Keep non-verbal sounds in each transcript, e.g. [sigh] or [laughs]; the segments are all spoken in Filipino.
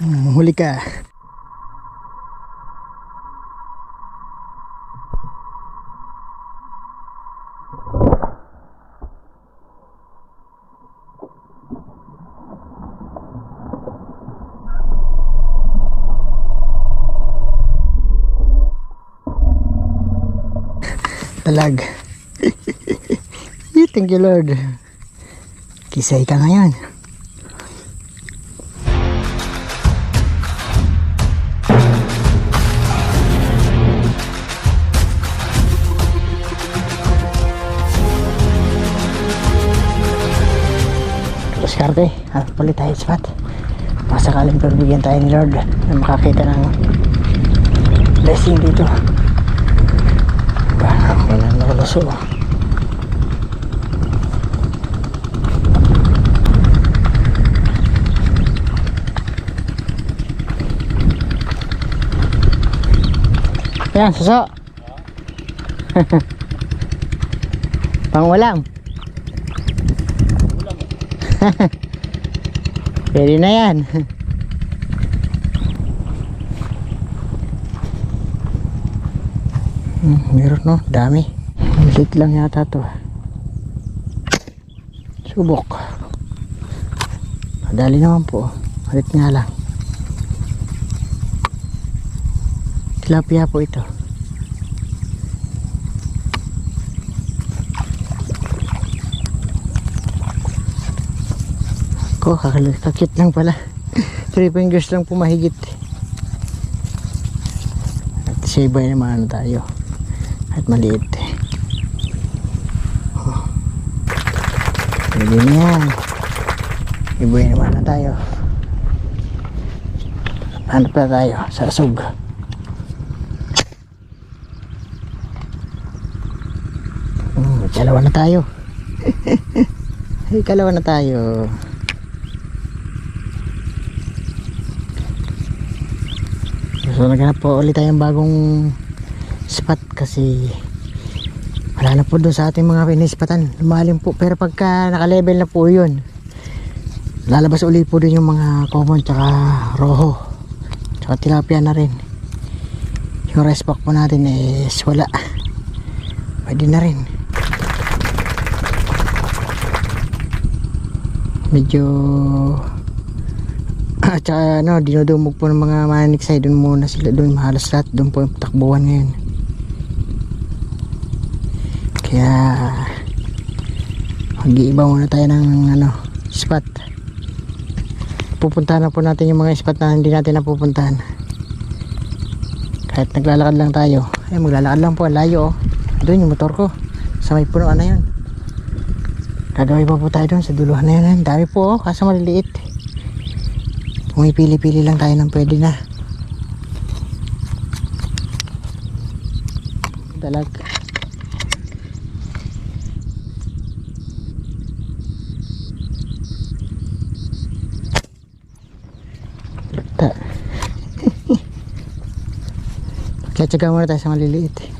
Hmm, huli ka. Talag. Thank [laughs] you Lord. Kisay ka ngayon. Ulit tayo spot. Masakaling pagbigyan tayo ni Lord na makakita ng blessing dito. Parang walang nakuluso. Yan, suso. [laughs] Pangulam. [laughs] Pwede na yan. [laughs] Hmm, meron no, dami. Lit lang yata to. Subok. Madali naman po. Malit nga lang. Tilapia po ito. Ko, kakakit lang pala. 3 fingers lang pumahigit. At sibay naman tayo. At maliit. Oh. Pwede na yan. Ibay na tayo. Hanap na tayo sa sug. [laughs] Hmm, kalawa na tayo. Ay, kalawa na tayo. So naghanap po ulit tayong bagong spot kasi wala na po doon sa ating mga pinispatan. Lumalim po pero pagka naka-level na po yun lalabas ulit po din yung mga common tsaka roho tsaka tilapia na rin. Yung pack po natin is wala. Pwede na rin. Medyo [clears throat] at saka ano, dinudumog po ng mga maniksay doon muna sila. Doon mahalos lahat doon po yung takbuhan ngayon. Kaya mag-iiba muna tayo ng ano, spot. Pupuntahan na po natin yung mga spot na hindi natin napupuntahan. Kahit naglalakad lang tayo. Ay maglalakad lang po. Layo oh. doon yung motor ko. Sa may punuan na yun. Gagawin pa po tayo doon sa duluhan na yun. Dami po oh, kaso maliliit Pumipili-pili lang tayo ng pwede na. Dalag. Ta. [laughs] Tsatsaga muna tayo sa maliliit.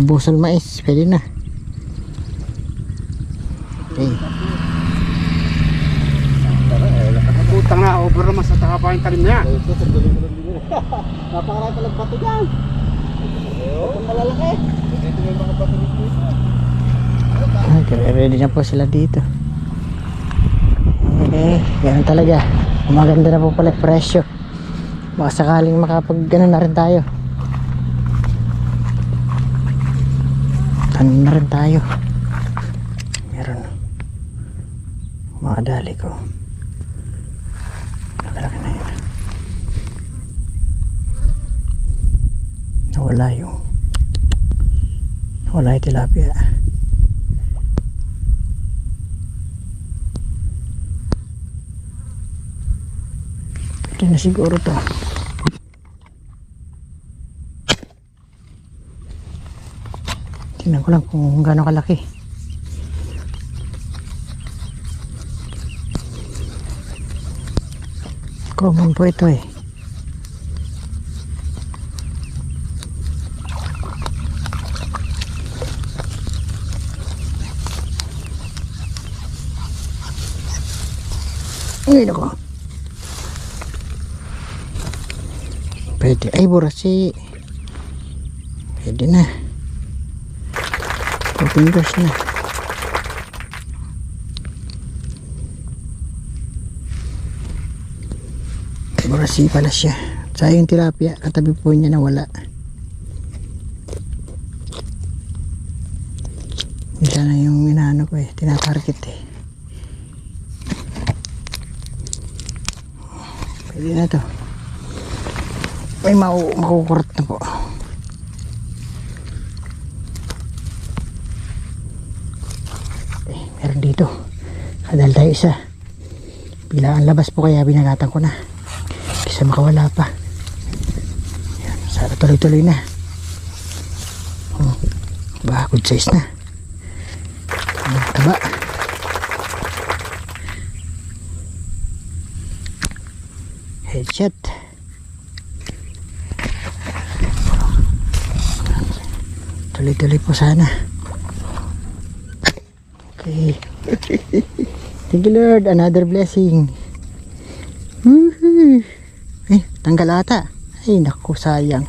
Nabusal mais, pwede na. Okay. Putang na, over naman sa taka pa yung talim niya. Napakarami palang pato dyan. Itong malalaki. Okay, ready na po sila dito. Okay, ganun talaga. Maganda na po pala presyo. Baka sakaling makapag ganun na rin tayo. Ano na rin tayo. Meron. Mga dali ko. Nakalaki na yun. Nawala yung nawala yung tilapia. Pwede na siguro to. Tingnan ko lang kung gano'ng kalaki. Common po ito eh. Ay, nako. Pwede. Ay, burasi. Pwede na. Fingers na. Burasi pala siya. Sa yung tilapia, katabi po niya na wala. Isa na yung inaano ko eh, tinatarget eh. Pwede na to. May makukurot na po. Meron dito. Kadal tayo isa. Bilangan labas po kaya binagatan ko na. Kisa makawala pa. Yan, sana tuloy-tuloy na. Oh, ba, good size na. Ang taba. Headshot. Tuloy-tuloy po sana. Okay. Thank you Lord. Another blessing. Woohoo. Eh, tanggal ata. Ay, naku, sayang.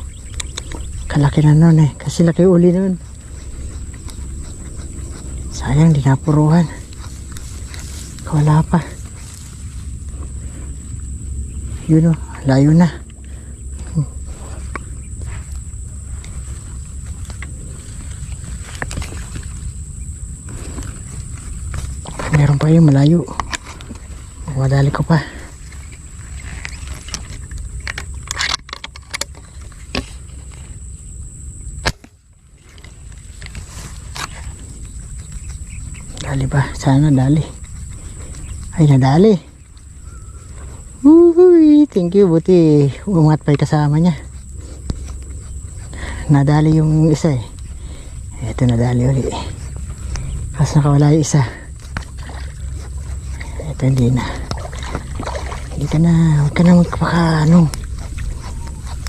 Kalaki na nun eh. Kasi laki uli nun. Sayang, di napuruhan. Wala pa. Yun o, layo na. Hmm. Meron pa yung malayo. Madali ko pa. Dali ba? Sana dali. Ay, nadali. Uhuy, thank you. Buti umat pa yung kasama niya. Nadali yung isa eh. Ito nadali uli. Kasi nakawala yung isa. Ito hindi na. Hindi ka na. Huwag ka na magpaka ano.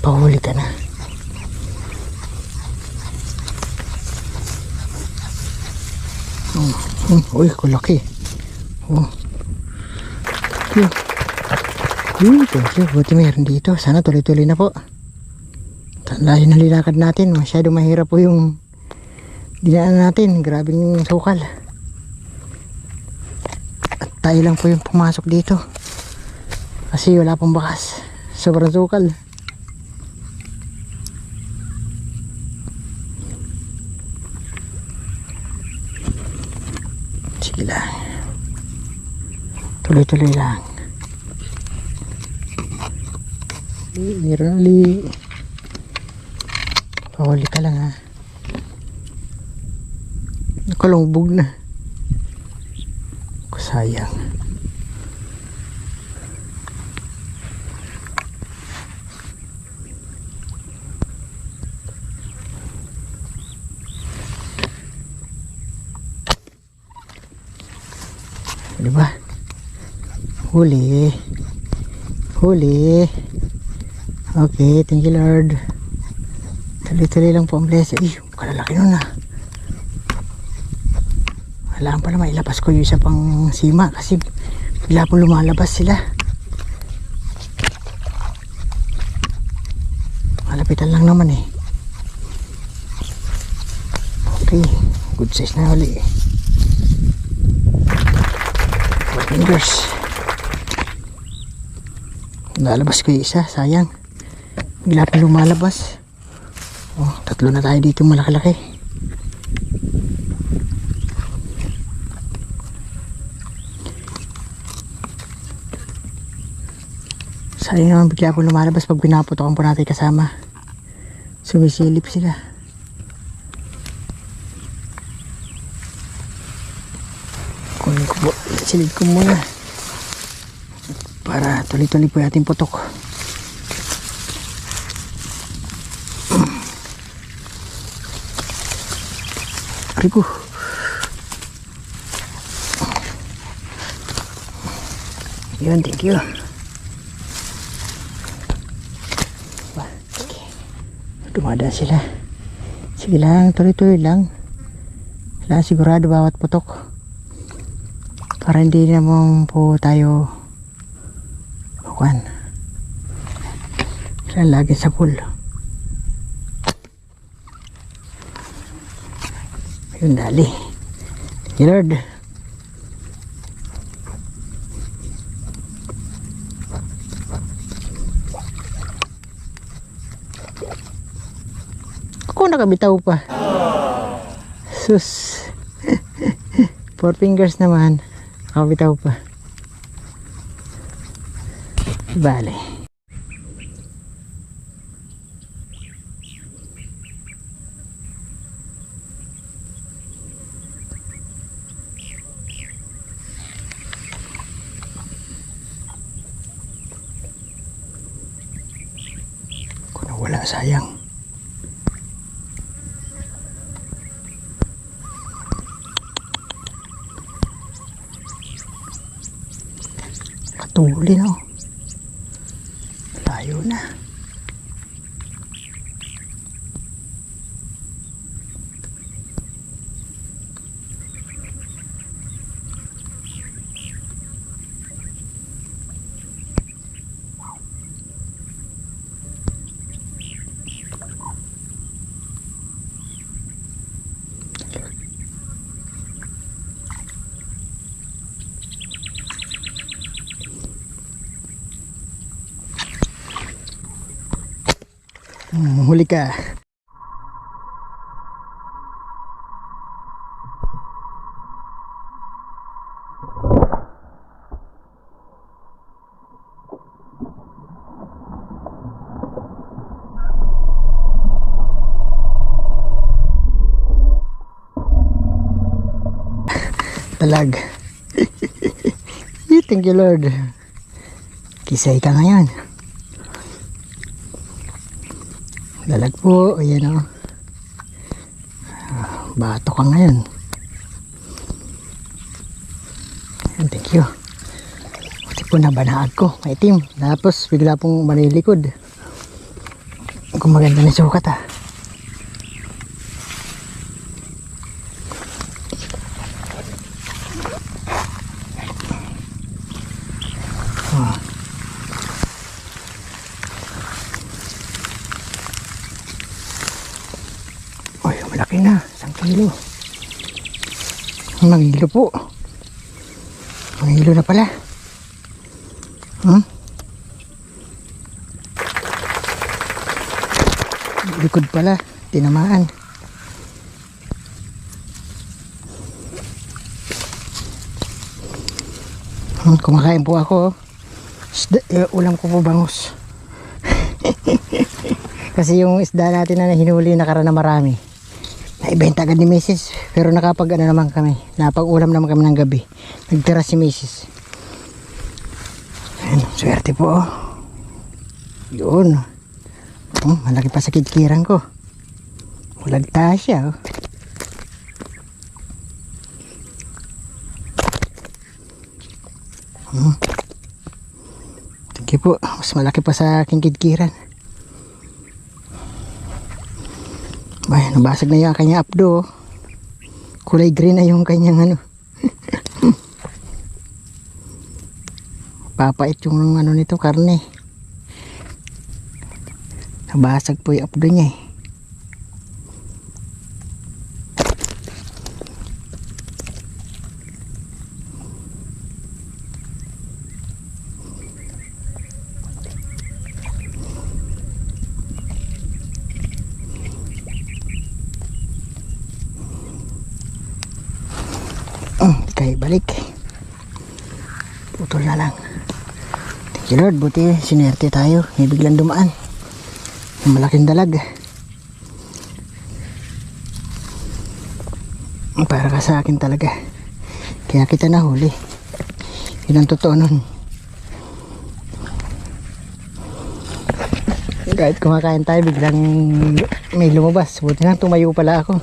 Pahuli ka na. Hmm, uy, kulaki. Oh. You. Uy, thank you. Buti meron dito. Sana tuloy-tuloy na po. Layo na lilakad natin. Masyado mahirap po yung dinaan natin. Grabing yung sukal. Tayo lang po yung pumasok dito. Kasi wala pong bakas. Sobrang sukal. Sige lang. Tuloy-tuloy lang. Irali. Pahuli ka lang ha. Nakalungbog na. Sayang. Di ba? Huli. Huli. Okay, thank you Lord. Tuloy-tuloy lang po ang blessing. Ay, kalalaki nun ah. Kailangan pala mailabas ko yung isa pang sima kasi bila po lumalabas sila. Malapitan lang naman eh. Okay, good size na huli. Four fingers. Nalabas ko isa, sayang. Bigla pa lumalabas. Oh, tatlo na tayo dito malaki-laki. Sayang naman bigla po lumalabas pag pinaputokan po natin kasama. Sumisilip sila. Kunin ko po, silid ko muna. Para tuloy-tuloy po ating putok. [clears throat] Rico. Yun, thank you. Ba. Dumadaan sila. Sige lang, tuloy-tuloy lang. Kailangan sigurado bawat putok. Para hindi naman po tayo Kwan. Saan lagi sa pool. Yun dali. You Lord. Ako nakabitaw pa. Sus. [laughs] Four fingers naman. Nakabitaw pa. Bale. Nawala, sayang. problema. Huli ka. Talag. Thank [laughs] you Lord. Kisay ka ngayon. Dalag po, ayan o. Bato ka ngayon. Ayan, thank you. Kasi po nabanaag ko, maitim. Tapos bigla pong manilikod. Kung maganda na sukat. Ah. Ay, malaki na. Isang kilo. Mga kilo po. Mga kilo na pala. Hmm? Likod pala. Tinamaan. Hmm, kumakain po ako. Isda, eh, ulam ko po bangus. [laughs] Kasi yung isda natin na hinuli nakaraan na marami. Naibenta agad ni Mrs. Pero nakapag ano naman kami. Napag ulam naman kami ng gabi. Nagtira si Mrs. Ayun, swerte po oh. Yun. Hmm, malaki pa sa kitkiran ko. Ulagta siya oh. Hmm. Sige po, mas malaki pa sa aking kitkiran. Ay, nabasag na yung kanya apdo. oh. Kulay green na yung kanyang ano. [laughs] Papait yung ano nito, karne. Nabasag po yung apdo niya eh. Oh, kay balik. Putol na lang. Thank you Lord, buti sinerte tayo. May biglang dumaan. Malaking dalag. Para ka sa akin talaga. Kaya kita nahuli. Yun ang totoo nun. Kahit kumakain tayo, biglang may lumabas. Buti lang tumayo pala ako.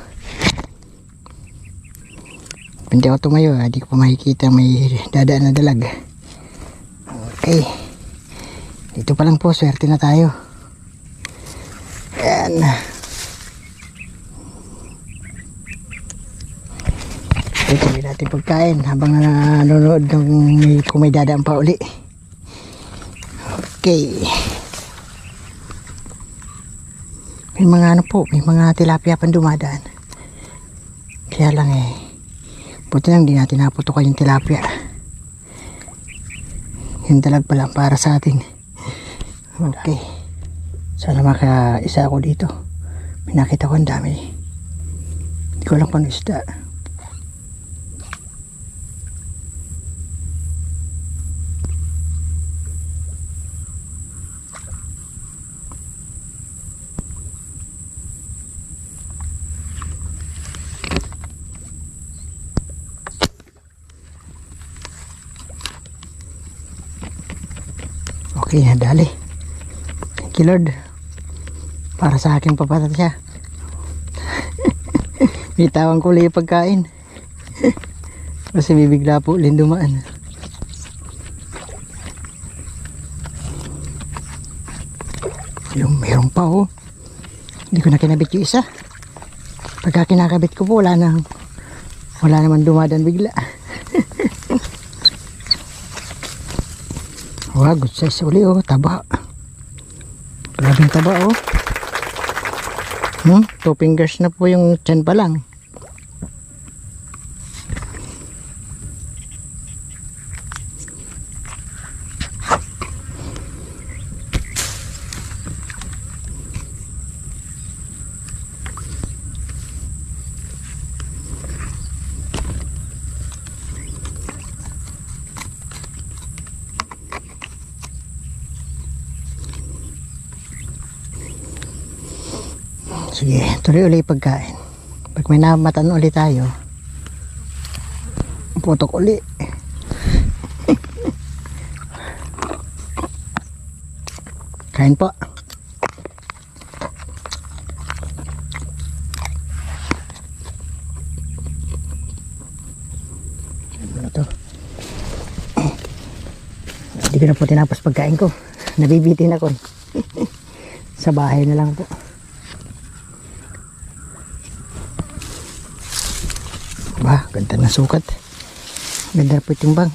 Hindi ako tumayo, hindi ko pa makikita may dadaan na dalag. Okay. Dito pa lang po, swerte na tayo. Ayan. Ito tuloy natin pagkain habang nanonood ng may, kung may dadaan pa uli. Okay. May mga ano po, may mga tilapia pang dumadaan. Kaya lang eh, buti lang di natin naputukan yung tilapia. Yung dalag pala para sa atin. Okay. Sana maka-isa ako dito. May nakita ko ang dami. Hindi ko alam kung ano isda. Okay, nadali. Lord. Para sa akin papatat siya. [laughs] Tawang kulay yung pagkain. [laughs] Kasi bibigla po ulit dumaan. Yung meron pa oh. Hindi ko na kinabit yung isa. Pagka kinakabit ko po, wala nang wala naman dumadan bigla. [laughs] Wow, good uli oh, taba. Grabing taba oh. Hmm, two fingers na po yung chan pa lang. Sige, tuloy uli yung pagkain. Pag may namatan uli tayo, putok uli. [laughs] Kain po. Ano to? Hindi ko na po tinapos pagkain ko. Nabibitin ako. [laughs] Sa bahay na lang po. Na sukat. Ganda na po yung timbang.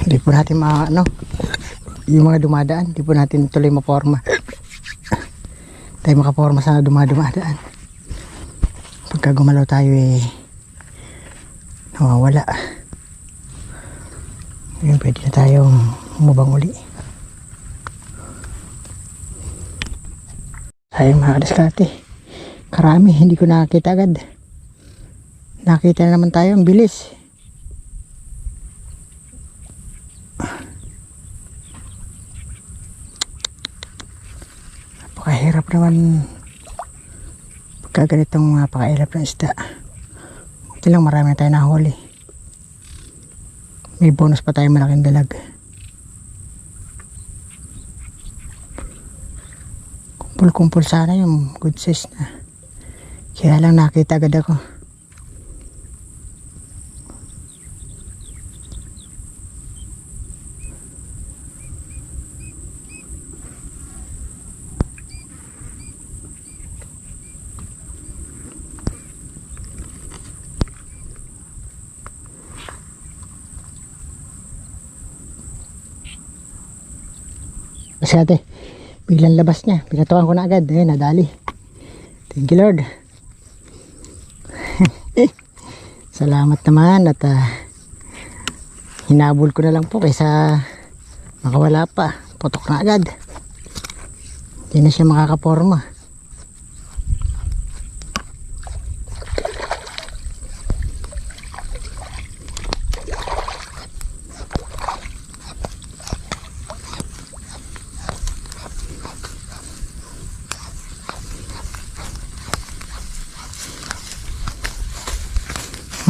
Hindi po natin ma, ano, yung mga dumadaan, hindi po natin tuloy maporma. tayo makaporma sa dumadumadaan. Pagka gumalaw tayo eh, nawawala. Ngayon, pwede na tayong umubang uli. Tayo mga kadiskate. Karami, hindi ko nakakita agad. Nakita na naman tayo, ang bilis. Napakahirap naman pagka ganitong napakahirap ng isda. Ito lang marami na tayo nahuli. May bonus pa tayo malaking dalag. Kumpul-kumpul sana yung good size na. Kaya lang nakita agad ako. Kasi ate, biglang labas niya. Pinatukan ko na agad. Eh, nadali. Thank you Lord. [laughs] Salamat naman at ah, hinabol ko na lang po kaysa makawala pa. Putok na agad. Hindi na siya makakaporma.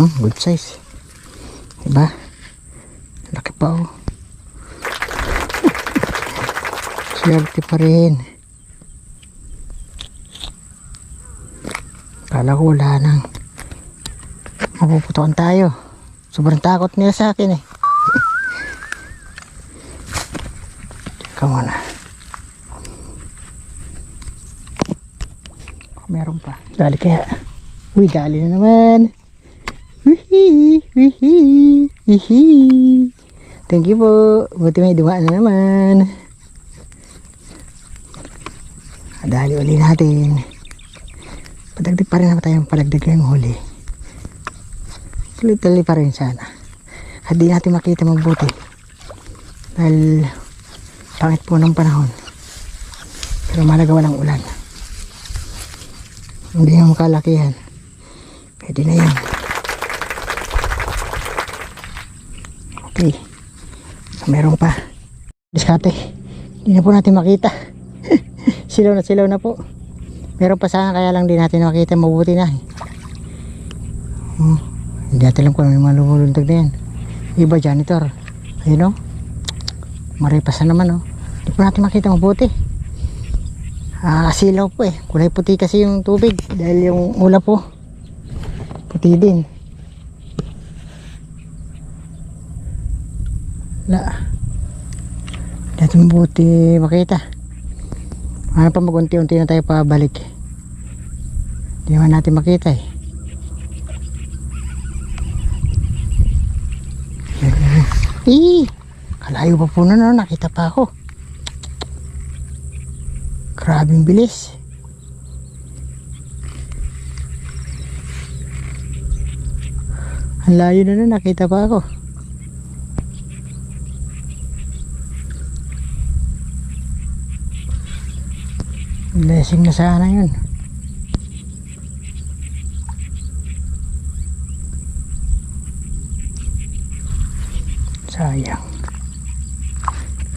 Hmm, good size. Diba? Laki pa oh. [laughs] Swerte pa rin. Kala ko wala nang mapuputukan tayo. Sobrang takot nila sa akin eh. [laughs] Come on na. Meron pa. Dali kaya. Uy, dali na naman. Thank you po. Buti may dumaan na naman. Dali uli natin. Padagdag pa rin naman tayong padagdag yung huli. Tuloy-tuloy pa rin sana. At di natin makita mabuti. Dahil pangit po ng panahon. Pero malaga walang ulan. Hindi yung kalakihan. Pwede na yan. Okay. Meron pa. Diskate. Hindi na po natin makita. [laughs] silaw na silaw na po. Meron pa sana kaya lang di natin makita mabuti na. Hmm. Hindi natin alam kung ano yung mga lumuluntag na yan. Iba janitor. Ayun o. Maripas na naman o. Hindi po natin makita mabuti. Ah, silaw po eh. Kulay puti kasi yung tubig. Dahil yung ulap po. Puti din. La. Hindi natin mabuti makita. Ano pa magunti-unti na tayo pabalik. Hindi naman natin makita eh. Eh, kalayo pa po na no, nakita pa ako. Grabing bilis. Ang layo na nun, nakita pa ako. Blessing na sana yun. Sayang.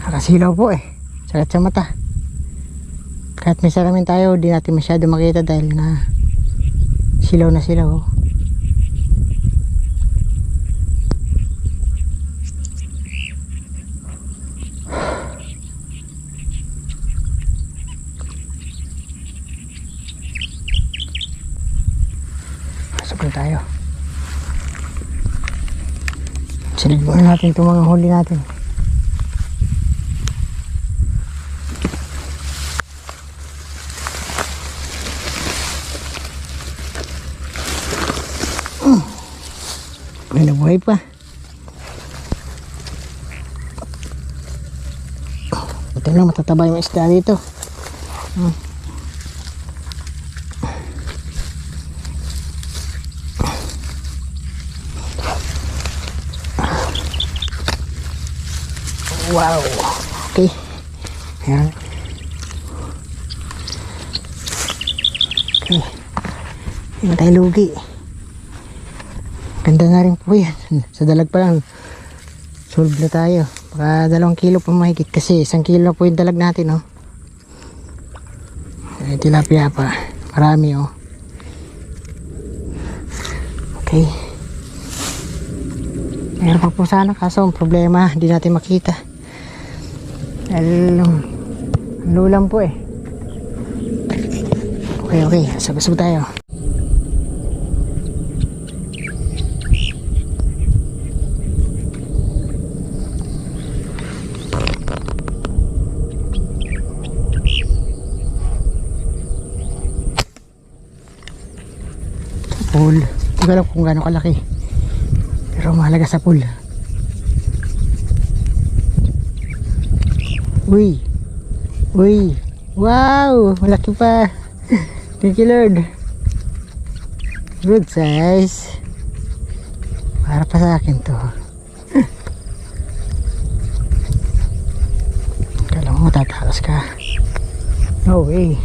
Nakasilaw po eh. Sakit sa mata. Kahit may salamin tayo, di natin masyado makita dahil na silaw na silaw. oh. Pasok na tayo. Siliguan natin itong mga huli natin. Buhay na buhay pa. Buti lang matataba yung isda dito. Hmm. Wow. Okay. Ayan. Okay. Hindi tayo lugi. Ganda na rin po yan. Sa dalag pa lang. Solve na tayo. Baka dalawang kilo pa mahigit kasi isang kilo na po yung dalag natin, oh. Ay, tilapia pa. Marami, oh. Okay. Meron pa po sana kaso ang problema, hindi natin makita. Lulang po eh. Okay, okay. Sabasab tayo. pool. Hindi ko alam kung gaano kalaki. Pero mahalaga sa pool. Uy! Uy! Wow! Malaki pa! Thank you Lord! Good size! Para pa sa akin to. Kala mo tatakas ka. No way!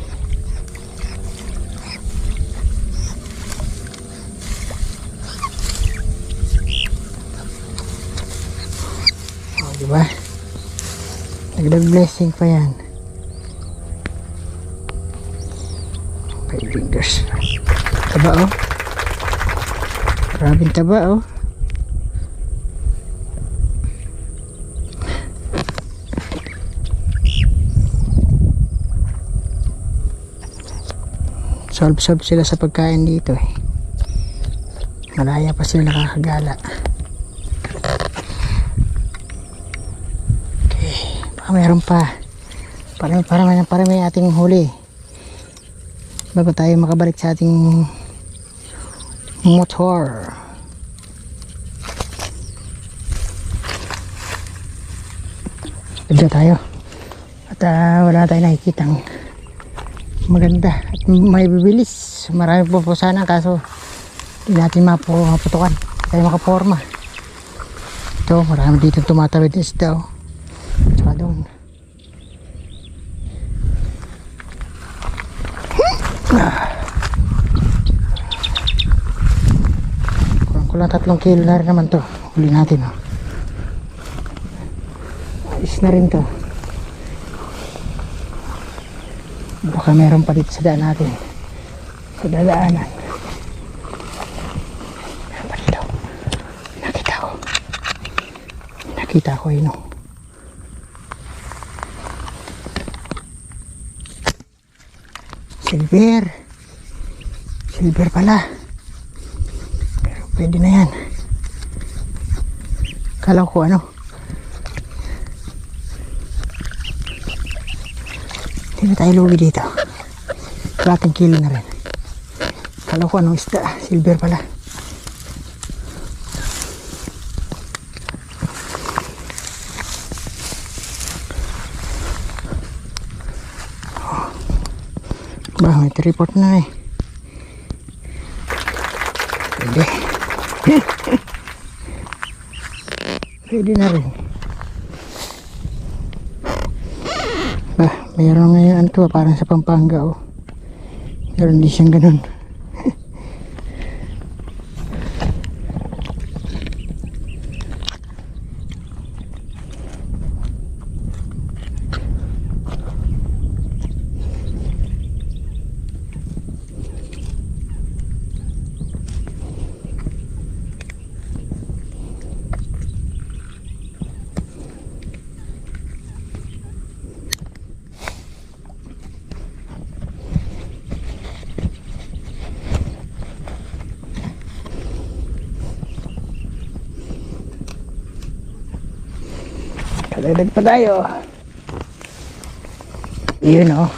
Oh, di ba? Nagdag blessing pa yan. Five fingers. Taba oh. Grabing taba oh. Solve-solve sila sa pagkain dito eh. Malaya pa sila nakakagala. Baka meron pa. Parang parang parang ating huli. Bago tayo makabalik sa ating motor. Pagka tayo. At ah, wala tayong nakikitang maganda at may bibilis. Marami po po sana kaso hindi natin mapu maputukan. Tayo makaporma. Ito, marami dito tumatawid isda. Oh. Tsaka doon. Kurang kulang tatlong kilo na rin naman to. Huli natin. Oh. Ayos na rin to. Baka meron pa dito sa daan natin. Sa dadaanan. Nakita ko. Nakita ko yun. oh. Silver. Silver pala. Pero pwede na yan. Kala ko ano. Hindi na tayo lugi dito. Kalating kilo na rin. Kala ko anong isda. Silver pala. Report na eh. Pwede. [laughs] Pwede na rin. Bah, mayroon ngayon ano to, parang sa Pampanga oh. Pero hindi siyang ganun. Kadagdag pa tayo. Yun oh.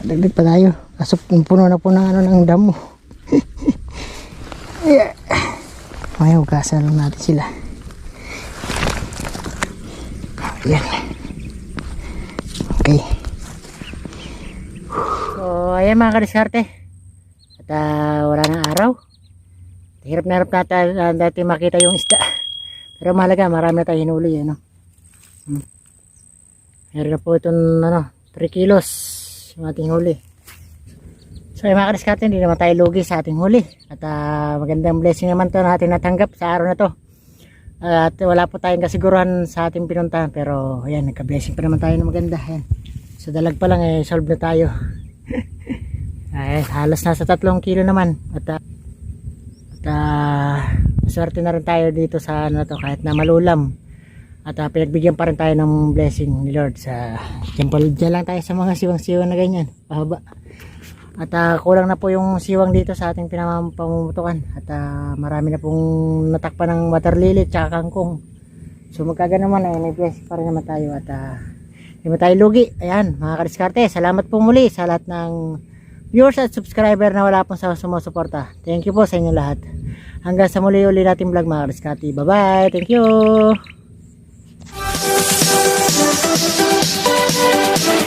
Kadagdag pa tayo. Kaso puno na po ng ano ng damo. [laughs] yeah. May hugasan lang natin sila. Yan. Okay. So, ayan mga kadiskarte. At ah, wala nang araw. Hirap na hirap natin uh, dati makita yung isda. [laughs] Pero mahalaga, marami na tayo hinuli. Ano? Hmm. Meron na po itong ano, 3 kilos yung ating huli. So yung mga kadiskarte, hindi naman tayo lugi sa ating huli. At ah, magandang blessing naman to na ating natanggap sa araw na to. At wala po tayong kasiguruhan sa ating pinuntahan. Pero ayan, nagka-blessing pa naman tayo na maganda. Ayan. So dalag pa lang eh, solve na tayo. Ay, [laughs] halos nasa tatlong kilo naman. At ah, at ah, swerte na rin tayo dito sa ano to kahit na malulam. At uh, pinagbigyan pa rin tayo ng blessing ni Lord sa temple. Diyan lang tayo sa mga siwang-siwang na ganyan. Pahaba. At ah, kulang na po yung siwang dito sa ating pinamamumutukan. At ah, marami na pong natakpan ng water lily at kangkong. So magkaga naman ay may blessing pa rin naman tayo. At ah, hindi tayo lugi. Ayan mga kadiskarte. Salamat po muli sa lahat ng viewers at subscriber na wala pong sumusuporta. Thank you po sa inyo lahat. Hanggang sa muli uli nating vlog mga kadiskarte. Bye bye. Thank you. Thank you.